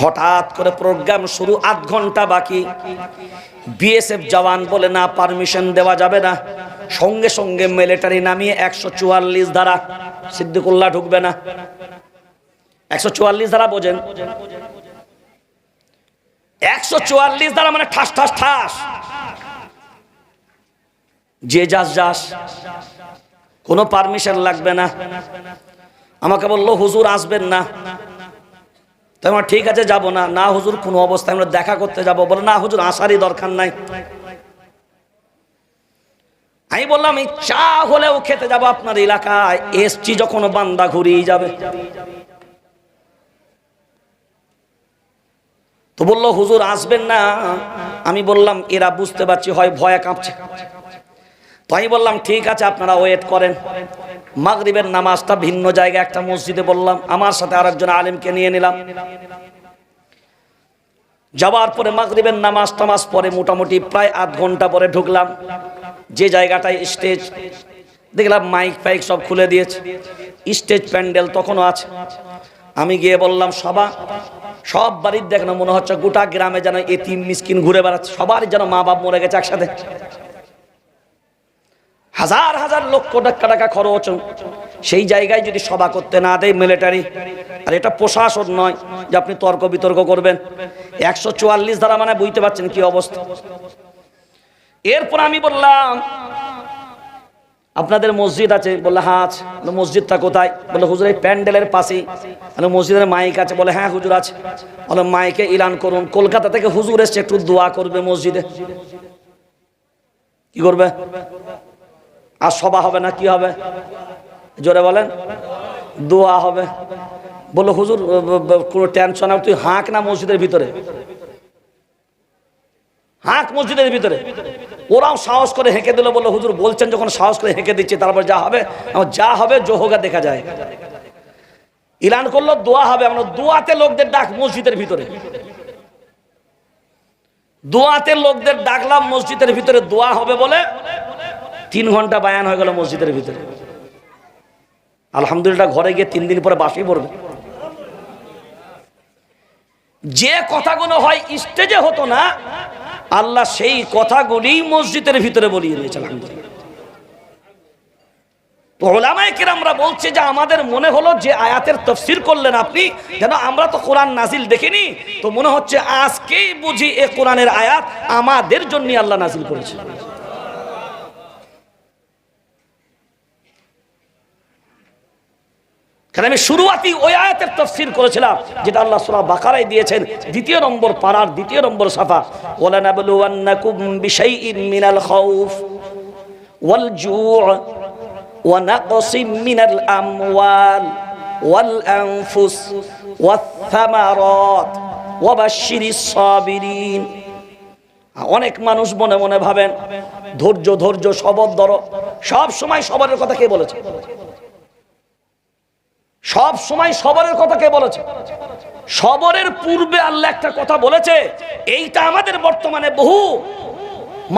হঠাৎ করে প্রোগ্রাম শুরু, আধ ঘণ্টা বাকি। বিএসএফ জওয়ান বলে, না পারমিশন দেওয়া যাবে না। সঙ্গে সঙ্গে মিলিটারি নামিয়ে একশো চুয়াল্লিশ ধারা সিদ্দিকুল্লাহ ঢুকবে না। একশো চুয়াল্লিশ ধারা বোঝেন? একশো চুয়াল্লিশ ধারা মানে ঠাস ঠাস ঠাস। যে যাস যাস। কোনো পারমিশন লাগবে না। আমাকে বলল, হুজুর আসবেন না। তো আমার ঠিক আছে, যাব না। না, হুজুর, কোনো অবস্থায় আমরা দেখা করতে যাব। বলে, না, হুজুর, আসারই দরকার নাই। আমি বললাম, এই চা হলেও খেতে যাব আপনার এলাকায়। এসছি যখন বান্দা ঘুরিয়ে যাবে। তো বলল, হুজুর, আসবেন না। আমি বললাম, এরা বুঝতে পারছি, হয় ভয়ে কাঁপছে। তো আমি বললাম, ঠিক আছে, আপনারা ওয়েট করেন। মাগরিবের নামাজটা ভিন্ন জায়গায় একটা মসজিদে বললাম, আমার সাথে আরেকজন আলেমকে নিয়ে নিলাম। যাওয়ার পরে মাগরিবের নামাজ টামাজ পরে মোটামুটি প্রায় আধ ঘণ্টা পরে ঢুকলাম। যে জায়গাটায় স্টেজ, দেখলাম মাইক ফাইক সব খুলে দিয়েছে। স্টেজ প্যান্ডেল তখনও আছে। আমি গিয়ে বললাম, সবা, সব বাড়ির দেখ মনে হচ্ছে গোটা গ্রামে যেন এতিম মিসকিন ঘুরে বেড়াচ্ছে। সবার যেন মা বাপ মরে গেছে একসাথে। হাজার হাজার লক্ষ টাকা টাকা খরচ। সেই জায়গায় যদি সভা করতে না দেয় মিলিটারি আর এটা প্রশাসন নয় যে আপনি তর্ক বিতর্ক করবেন। একশো চুয়াল্লিশ ধারা মানে বুঝতে পারছেন কি অবস্থা। এরপর আমি বললাম, আপনাদের মসজিদ আছে? বললে হ্যাঁ আছে। মসজিদটা কোথায়? বলে হুজুর, এই প্যান্ডেলের পাশেই। বলে মসজিদের মাইক আছে? বলে হ্যাঁ হুজুর আছে। বলে মাইকে ইলান করুন। কলকাতা থেকে হুজুর এসছে, একটু দোয়া করবে মসজিদে। কি করবে? আর সভা হবে না, কি হবে? জোরে বলেন। দোয়া হবে। বলল, হুজুর কোনো টেনশন তুই হাঁক না মসজিদের ভিতরে। হাঁক মসজিদের ভিতরে। ওরাও সাহস করে হেঁকে দিল, বলল, হুজুর, বলছেন যখন সাহস করে হেঁকে দিচ্ছে, তারপর যা হবে। যা হবে, জোহগা দেখা যায়। ইলান করল, দোয়া হবে। আমরা দোয়াতে লোকদের ডাক মসজিদের ভিতরে। দোয়াতে লোকদের ডাকলাম মসজিদের ভিতরে, দোয়া হবে বলে তিন ঘণ্টা বায়ান হয়ে গেল মসজিদের ভিতরে। আলহামদুলিল্লাহ ঘরে গিয়ে তিন দিন পরে বাসি পড়বে। যে কথাগুলো হয় স্টেজে হতো না, আল্লাহ সেই কথাগুলি মসজিদের ভিতরে বলিয়ে দিয়েছে, আলহামদুলিল্লাহ। বলছে যে আমাদের মনে হলো যে আয়াতের তফসির করলেন আপনি, যেন আমরা তো কোরআন নাজিল দেখিনি, তো মনে হচ্ছে আজকেই বুঝি এ কোরআনের আয়াত আমাদের জন্য আল্লাহ নাজিল করেছে। কারণ আমি শুরুয়াতি ওই আয়াতের তফসির করেছিলাম, যেটা আল্লাহ সূরা বাকারায় দিয়েছেন, দ্বিতীয় নম্বর পাড়ার দ্বিতীয় নম্বর সাফা। ওয়ালা নাবলুওয়ান্নাকুম বিশাইইন মিনাল খাউফ ওয়াল জু' ওয়া নাকসিম মিনাল আমওয়াল ওয়াল আনফুস ওয়াথ থামারাত ওয়া বাশশিরিস সাবিরিন। অনেক মানুষ মনে মনে ভাবেন, ধৈর্য ধৈর্য সবর ধরো, সব সময় সবরের কথা কে বলেছে? সব সময় সবরের কথা কে বলেছে? সবরের পূর্বে আল্লাহ একটা কথা বলেছে, এইটা আমাদের বর্তমানে বহু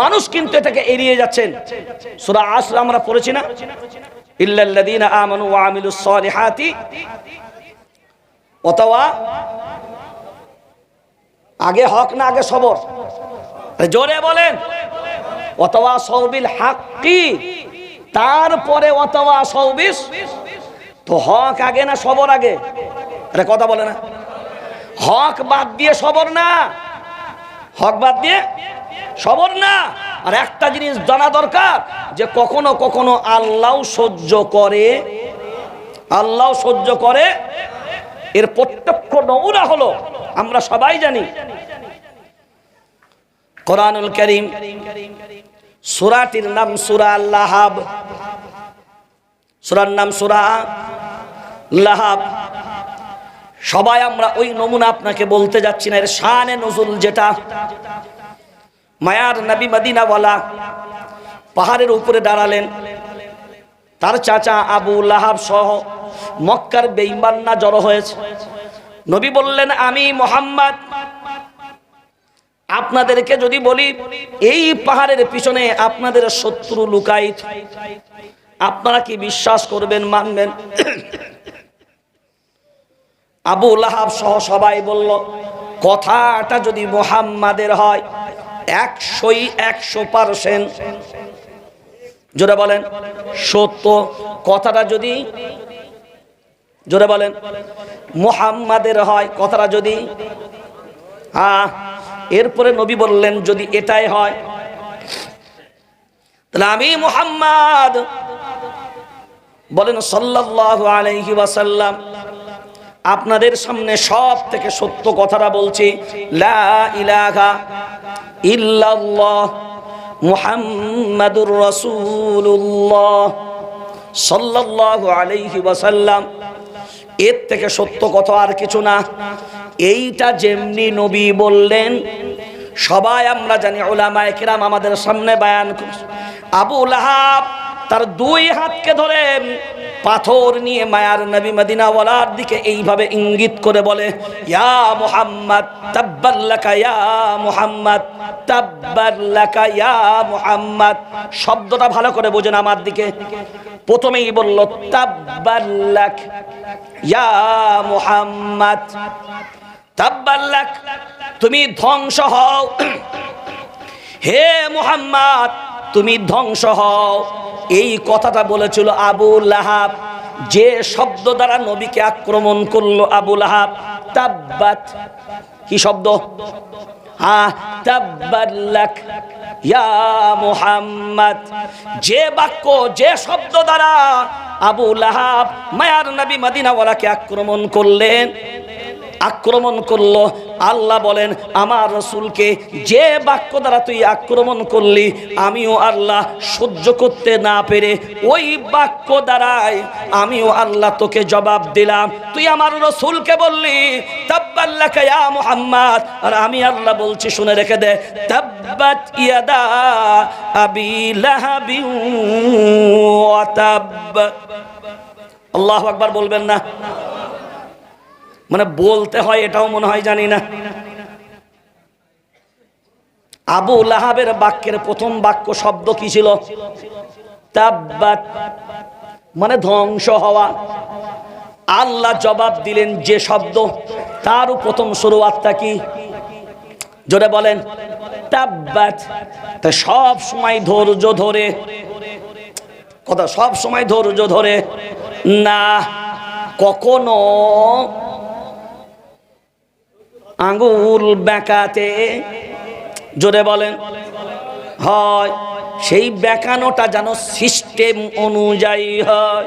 মানুষ কিন্তু এটাকে এড়িয়ে যাচ্ছেন। সূরা আসর আমরা পড়েছি না? আগে হক না আগে সবর? জোরে বলেন। অথবা সৌবিল হাক্কি, তারপরে অথবা সৌবিস তো হক আগে না সবর আগে? আরে কথা বলে না। হক বাদ দিয়ে সবর না। হক বাদ দিয়ে সবর না। আর একটা জিনিস জানা দরকার, যে কখনো কখনো আল্লাহ সহ্য করে, আল্লাহ সহ্য করে। এর প্রত্যক্ষ নমুনা হলো, আমরা সবাই জানি। কোরআনুল করিম, সুরাটির নাম সুরা আল্লাহাব। সুরার নাম সুরা লাহাব। সবাই আমরা ওই নমুনা আপনাকে বলতে যাচ্ছি না, এর শানে নজুল যেটা। মায়ার নবী মদিনাওয়ালা পাহাড়ের উপরে দাঁড়ালেন। তার চাচা আবু লাহাব সহ মক্কার বেইমান্না জড়ো হয়েছে। নবী বললেন, আমি মোহাম্মদ। আপনাদেরকে যদি বলি, এই পাহাড়ের পিছনে আপনাদের শত্রু লুকাইত আপনারা কি বিশ্বাস করবেন, মানবেন? আবু লাহাব সহ সবাই বলল, কথাটা যদি মোহাম্মাদের হয়, একশোই একশো পার্সেন্ট। জোরে বলেন, সত্য। কথাটা যদি, জোরে বলেন, মোহাম্মাদের হয়, কথাটা যদি হ্যাঁ এরপরে নবী বললেন, যদি এটাই হয়, তাহলে আমি মোহাম্মদ বলেন, সাল্লাল্লাহু আলাইহি ওয়াসাল্লাম, আপনাদের সামনে সব থেকে সত্য কথাটা বলছি। লা এর থেকে সত্য কথা আর কিছু না। এইটা যেমনি নবী বললেন, সবাই আমরা জানি ওলামায়ে কিরাম আমাদের সামনে বায়ান করছে আবু লাহাব তার দুই হাতকে ধরে পাথর নিয়ে মায়ার নবী মদিনাওয়ালার দিকে এইভাবে ইঙ্গিত করে বলে, ইয়া মুহাম্মদ তাব্বাল্লাকা ইয়া মুহাম্মদ তাব্বাল্লাকা ইয়া মুহাম্মদ। শব্দটা ভালো করে বোঝেন আমার দিকে। প্রথমেই বলল তাব্বাল্লাক ইয়া মুহাম্মদ তাব্বাল্লাক তুমি ধ্বংস হও। হে মুহাম্মদ, তুমি ধ্বংস হও। এই কথাটা বলেছিল আবু লাহাব। যে শব্দ দ্বারা নবীকে আক্রমণ করল আবু লাহাব, তাব্বাত। কি শব্দ? যে বাক্য, যে শব্দ দ্বারা আবু লাহাব মায়ার নবী মদিনাওয়ালাকে আক্রমণ করলেন আক্রমণ করল। আল্লাহ বলেন, আমার রসুলকে যে বাক্য দ্বারা তুই আক্রমণ করলি, আমিও আল্লাহ সহ্য করতে না পেরে ওই বাক্য দ্বারাই আমিও আল্লাহ তোকে জবাব দিলাম। তুই আমার রসুলকে বললি মুহাম্মদ। আর আমি আল্লাহ বলছি, শুনে রেখে দে, তাব্বাত ইয়াদা বলবেন না? মানে বলতে হয় এটাও মনে হয় জানি না। আবু লাহাবের বাক্যের প্রথম বাক্য শব্দ কি ছিল? মানে ধ্বংস হওয়া। আল্লাহ জবাব দিলেন যে শব্দ তারও প্রথম শুরুয়াতটা কি? জোরে বলেন। তা সব সময় ধৈর্য ধরে। কথা সব সময় ধৈর্য ধরে। না, কখনো আঙ্গুল বেঁকাতে। জোরে বলেন। হয় সেই বেঁকানোটা যেন সিস্টেম অনুযায়ী হয়।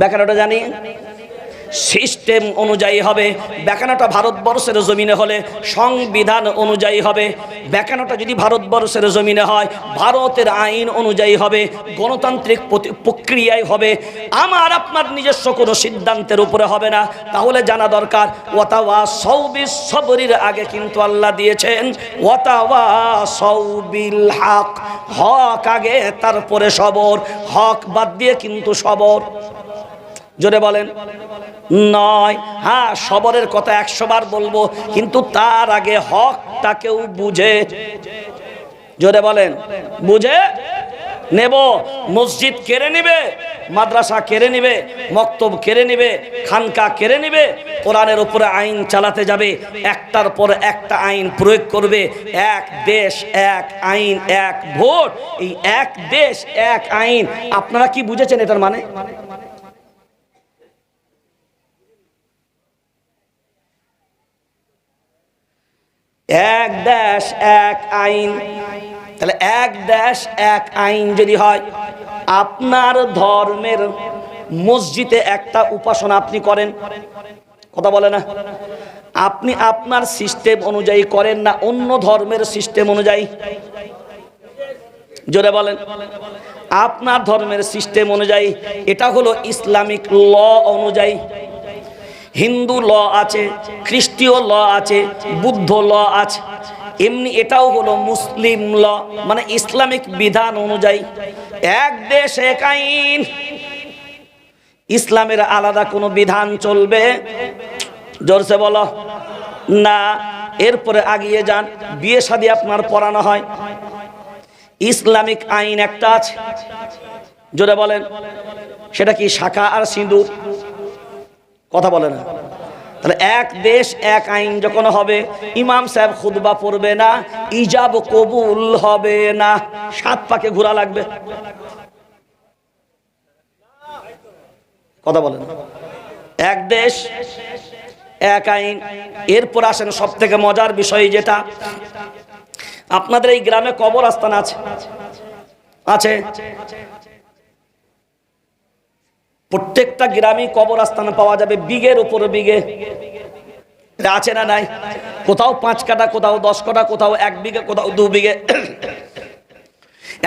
বেঁকানোটা জানি? সিস্টেম অনুযায়ী হবে। বেকানোটা ভারতবর্ষের জমিনে হলে সংবিধান অনুযায়ী হবে। বেকানোটা যদি ভারতবর্ষের জমিনে হয়, ভারতের আইন অনুযায়ী হবে, গণতান্ত্রিক প্রক্রিয়ায় হবে। আমার, আপনার নিজস্ব কোনো সিদ্ধান্তের উপরে হবে না। তাহলে জানা দরকার, ওয়াতাওয়া সৌবিস সবরির আগে কিন্তু আল্লাহ দিয়েছেন, ওয়াতাওয়া সৌবিল হক। হক আগে, তারপরে সবর। হক বাদ দিয়ে কিন্তু সবর। জোরে বলেন, নয়। হ্যাঁ সবরের কথা একশো বার বলব, কিন্তু তার আগে হকটাকেও বুঝে। জোরে বলেন, বুঝে? নেব। মসজিদ কেড়ে নিবে, মাদ্রাসা কেড়ে নিবে, মক্তব কেড়ে নিবে, খানকা কেড়ে নিবে, কোরআনের উপরে আইন চালাতে যাবে, একটার পর একটা আইন প্রয়োগ করবে, এক দেশ, এক আইন, এক ভোট, এই এক দেশ, এক আইন। আপনারা কি বুঝেছেন এটার মানে? এক দেশ, এক আইন। তাহলে এক দেশ, এক আইন যদি হয়, আপনার ধর্মের মসজিদে একটা উপাসনা আপনি করেন। কথা বলে না? আপনি আপনার সিস্টেম অনুযায়ী করেন না, অন্য ধর্মের সিস্টেম অনুযায়ী? জোরে বলেন। আপনার ধর্মের সিস্টেম অনুযায়ী, এটা হলো ইসলামিক ল অনুযায়ী। হিন্দু ল আছে, খ্রিস্টীয় ল আছে, বুদ্ধ ল আছে। এমনি এটাও হলো মুসলিম ল মানে ইসলামিক বিধান অনুযায়ী। এক দেশ, এক আইন। ইসলামের আলাদা কোনো বিধান চলবে? জোরসে বলো। না, এরপরে আগিয়ে যান। বিয়ে শাদী আপনার পড়ানো হয়। ইসলামিক আইন একটা আছে। জোরে বলেন। সেটা কি শাখা আর সিঁদুর? কথা বলে না। তাহলে এক দেশ, এক আইন যখন হবে, ইমাম সাহেব খুদবা পড়বে না, ইজাব কবুল হবে না। সাত পাকে ঘোরা লাগবে। কথা বলেন। এক দেশ, এক আইন। এরপর আসেন সব থেকে মজার বিষয় যেটা। আপনাদের এই গ্রামে কবর আস্থান আছে। আছে? প্রত্যেকটা গ্রামে কবর আস্থান পাওয়া যাবে, বিঘের উপর বিঘে। আছে না নাই? কোথাও পাঁচ কাটা কোথাও দশ কাটা কোথাও এক বিঘে, কোথাও দু বিঘে।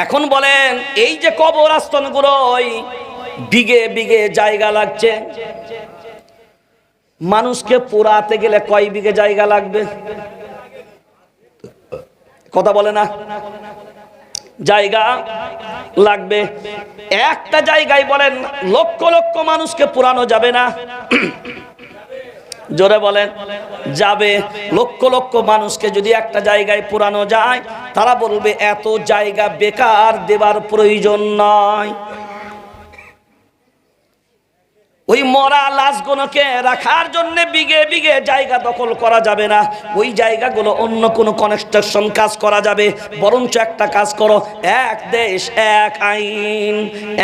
এখন বলেন, এই যে কবর আস্থানগুলো ওই বিঘে বিঘে জায়গা লাগছে। মানুষকে পোড়াতে গেলে কয় বিঘে জায়গা লাগবে? কথা বলে না? জায়গা লাগবে। একটা জায়গায় বলেন, লক্ষ লক্ষ মানুষকে পুরানো যাবে না। জোরে বলেন, যাবে। লক্ষ লক্ষ মানুষকে যদি একটা জায়গায় পুরানো যায়, তারা বলবে, এত জায়গা বেকার দেবার প্রয়োজন নয়। ওই মরা লাশগুলোকে রাখার জন্য বিঘে বিঘে জায়গা দখল করা যাবে না। ওই জায়গাগুলো অন্য কোনো কনস্ট্রাকশন কাজ করা যাবে। বরঞ্চ একটা কাজ করো, এক দেশ, এক আইন।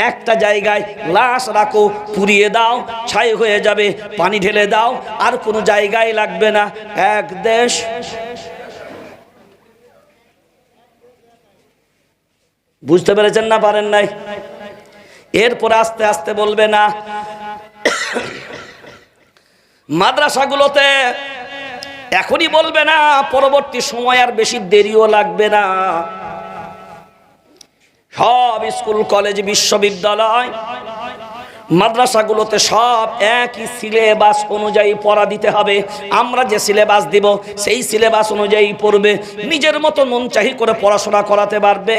একটা জায়গায় লাশ রাখো, পুড়িয়ে দাও, ছাই হয়ে যাবে, পানি ঢেলে দাও, আর কোনো জায়গায় লাগবে না। এক দেশ। বুঝতে পেরেছেন না, পারেন নাই? এরপরে আস্তে আস্তে বলবে না মাদ্রাসাগুলোতে এখনই বলবে না, পরবর্তী সময় আর বেশি দেরিও লাগবে না। সব স্কুল, কলেজ, বিশ্ববিদ্যালয় মাদ্রাসাগুলোতে সব একই সিলেবাস অনুযায়ী পড়া দিতে হবে। আমরা যে সিলেবাস দিব, সেই সিলেবাস অনুযায়ী পড়বে। নিজের মতো মন চাহি করে পড়াশোনা করাতে পারবে।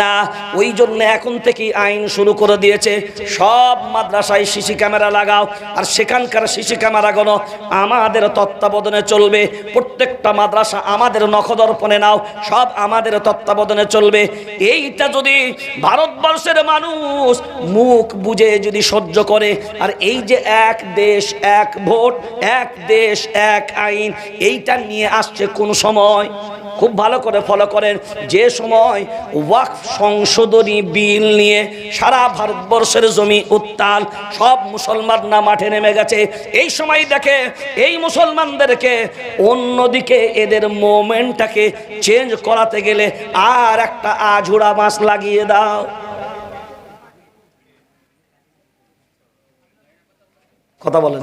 না, ওই জন্য এখন থেকেই আইন শুরু করে দিয়েছে। সব মাদ্রাসায় সিসি ক্যামেরা লাগাও, আর সেখানকার সিসি ক্যামেরাগুলো আমাদের তত্ত্বাবধানে চলবে। প্রত্যেকটা মাদ্রাসা আমাদের নখদর্পণে নাও, সব আমাদের তত্ত্বাবধানে চলবে। এইটা যদি ভারতবর্ষের মানুষ মুখ বুঝে যদি সহ্য করে, আর এই যে এক দেশ, এক ভোট, এক দেশ, এক আইন, এইটা নিয়ে আসছে কোন সময়। খুব ভালো করে ফলো করেন। যে সময় ওয়াক সংশোধনী বিল নিয়ে সারা ভারতবর্ষের জমি উত্তাল, সব মুসলমানরা মাঠে নেমে গেছে। এই সময় দেখে এই মুসলমানদেরকে অন্যদিকে এদের মোমেন্টটাকে চেঞ্জ করাতে গেলে আর একটা আঝুড়া মাছ লাগিয়ে দাও। কথা বলেন।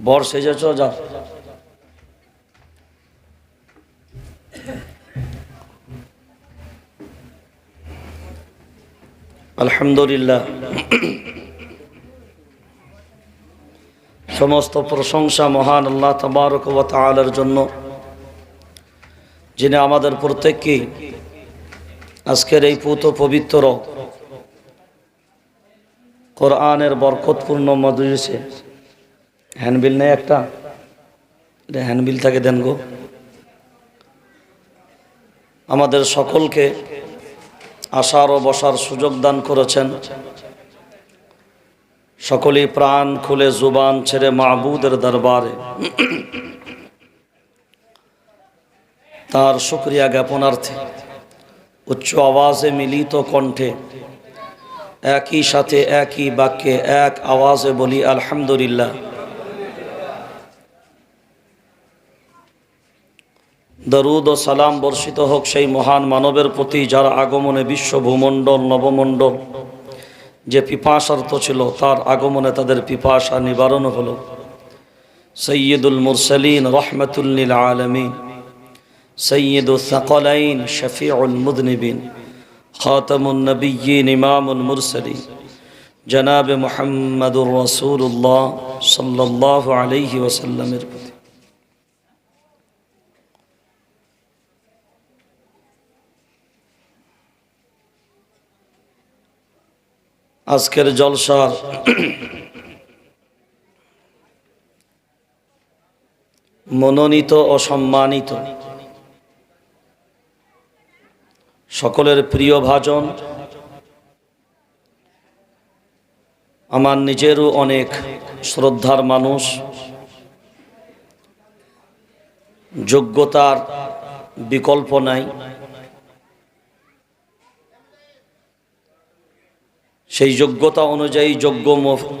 বর সেজেছ যাও। আলহামদুলিল্লাহ। সমস্ত প্রশংসা মহান আল্লাহ তবারক ওয়া তাআলার জন্য, যিনি আমাদের প্রত্যেককে আজকের এই পুত পবিত্র কোরআনের বরকতপূর্ণ মজলিসে হ্যান্ডবিল নেই একটা। এটা হ্যান্ডবিল থাকে দেন গো। আমাদের সকলকে আসার ও বসার সুযোগ দান করেছেন। সকলেই প্রাণ খুলে জুবান ছেড়ে মাহবুদের দরবারে। তার শুক্রিয়া জ্ঞাপনার্থে উচ্চ আওয়াজে মিলিত কণ্ঠে একই সাথে একই বাক্যে এক আওয়াজে বলি, আলহামদুলিল্লাহ। দরুদ ও সালাম বর্ষিত হোক সেই মহান মানবের প্রতি যার আগমনে বিশ্ব ভূমণ্ডল নবমণ্ডল যে পিপাসার্থ ছিল, তার আগমনে তাদের পিপাসা নিবারণ হল। সৈয়দুল মুরসলিন রহমতুল্লিল আলমিন সৈয়দুসকলাইন শফিউল মুদনিবিন খাতমুন্নবীন ইমামুল মুরসলিন, জনাব মোহাম্মদুর রসুল্লাহ সাল্লাহ আলহি ওসাল্লামের প্রতি। আজকের জলসার মনোনীত ও সম্মানিত সকলের প্রিয় ভাজন, আমার নিজেরও অনেক শ্রদ্ধার মানুষ, যোগ্যতার বিকল্প নাই। সেই যোগ্যতা অনুযায়ী যোগ্য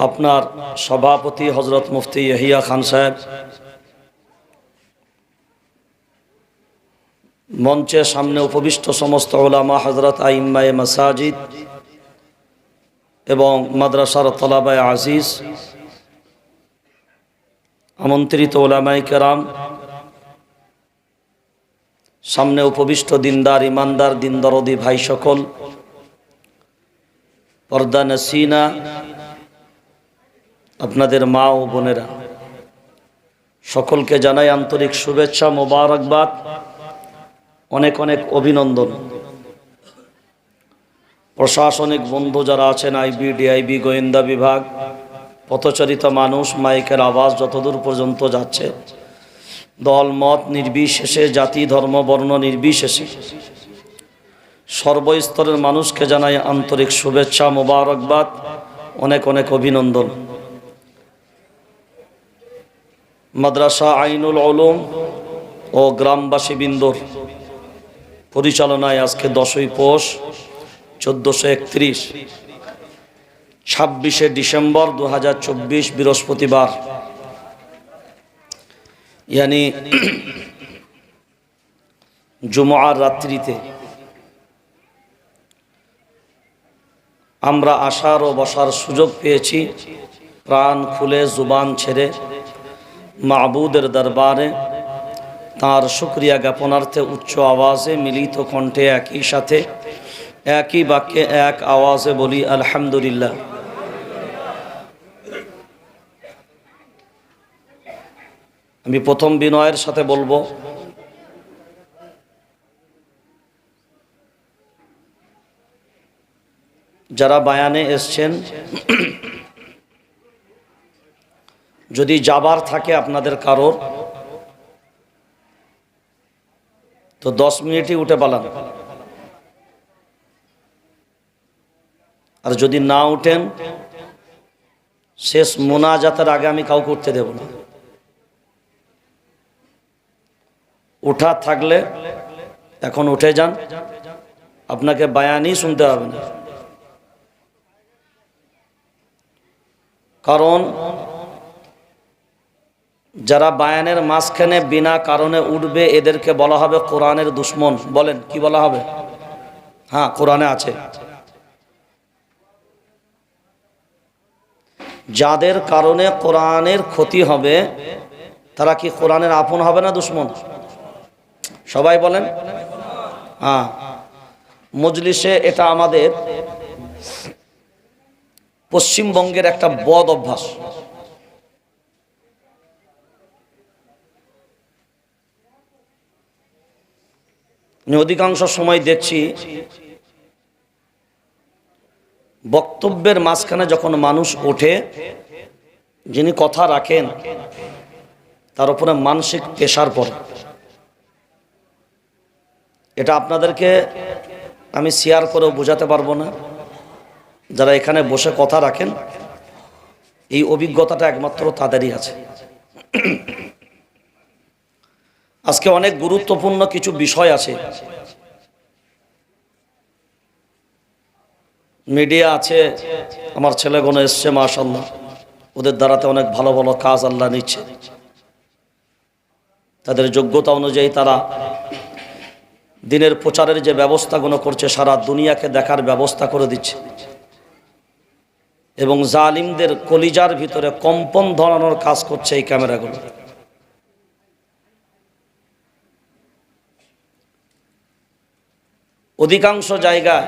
আপনার সভাপতি হজরত মুফতি ইয়াহিয়া খান সাহেব। মঞ্চের সামনে উপবিষ্ট সমস্ত ওলামা হজরত আইম্মায়ে মাসাজিদ এবং মাদ্রাসার তলাবায় আজিজ, আমন্ত্রিত ওলামাই কেরাম, সামনে উপবিষ্ট দিনদার, ইমানদার, দিনদরদি ভাই সকল পর্দা নাসিনা, আপনাদের মা ও বোনেরা, সকলকে জানাই আন্তরিক শুভেচ্ছা, মোবারকবাদ, অনেক অনেক অভিনন্দন। প্রশাসনিক বন্ধু যারা আছেন, আইবি, ডিআইবি, গোয়েন্দা বিভাগ, পথচারিত মানুষ, মাইকের আওয়াজ যতদূর পর্যন্ত যাচ্ছে, দল, মত নির্বিশেষে, জাতি, ধর্ম, বর্ণ নির্বিশেষে। সর্বস্তরের মানুষকে জানাই আন্তরিক শুভেচ্ছা, মোবারকবাদ, অনেক অনেক অভিনন্দন। মাদ্রাসা আইনুল আলম ও গ্রামবাসী বিন্দুর পরিচালনায় আজকে দশই পোষ চোদ্দোশো একত্রিশ, ছাব্বিশে ডিসেম্বর দু হাজার চব্বিশ বৃহস্পতিবার। ইয়ানি জুমার রাত্রিতে আমরা আসার ও বসার সুযোগ পেয়েছি। প্রাণ খুলে জুবান ছেড়ে মাহবুদের দরবারে তার শুক্রিয়া জ্ঞাপনার্থে উচ্চ আওয়াজে মিলিত কণ্ঠে একই সাথে একই বাক্যে এক আওয়াজে বলি, আলহামদুলিল্লাহ। আমি প্রথম বিনয়ের সাথে বলব যারা বায়ানে এসছেন, যদি যাবার থাকে আপনাদের কারোর, তো দশ মিনিটই উঠে পালান। আর যদি না উঠেন, শেষ মোনাজাতের আগে আমি কাউকে উঠতে দেব না। উঠা থাকলে এখন উঠে যান, আপনাকে বায়ানই শুনতে হবে না। কারণ যারা বায়ানের মাঝখানে বিনা কারণে উঠবে, এদেরকে বলা হবে কোরআনের দুশ্মন। বলেন, কি বলা হবে? হ্যাঁ কোরআনে আছে। যাদের কারণে কোরআনের ক্ষতি হবে, তারা কি কোরআনের আপন হবে না দুশ্মন? সবাই বলেন। হ্যাঁ। মজলিসে এটা আমাদের পশ্চিমবঙ্গের একটা বদ অভ্যাস। অধিকাংশ সময় দেখছি, বক্তব্যের মাঝখানে যখন মানুষ ওঠে, যিনি কথা রাখেন, তার উপরে মানসিক পেশার পড়ে। এটা আপনাদেরকে আমি শেয়ার করেও বোঝাতে পারব না। যারা এখানে বসে কথা রাখেন, এই অভিজ্ঞতাটা একমাত্র তাদেরই আছে। আজকে অনেক গুরুত্বপূর্ণ কিছু বিষয় আছে। মিডিয়া আছে, আমার ছেলেগুলো এসছে মাশাল্লাহ ওদের দ্বারাতে অনেক ভালো ভালো কাজ আল্লাহ নিচ্ছে। তাদের যোগ্যতা অনুযায়ী তারা দিনের প্রচারের যে ব্যবস্থাগুলো করছে, সারা দুনিয়াকে দেখার ব্যবস্থা করে দিচ্ছে। এবং জালিমদের কলিজার ভিতরে কম্পন ধরানোর কাজ করছে এই ক্যামেরাগুলো। অধিকাংশ জায়গায়